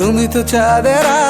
তুমি তো চাঁদের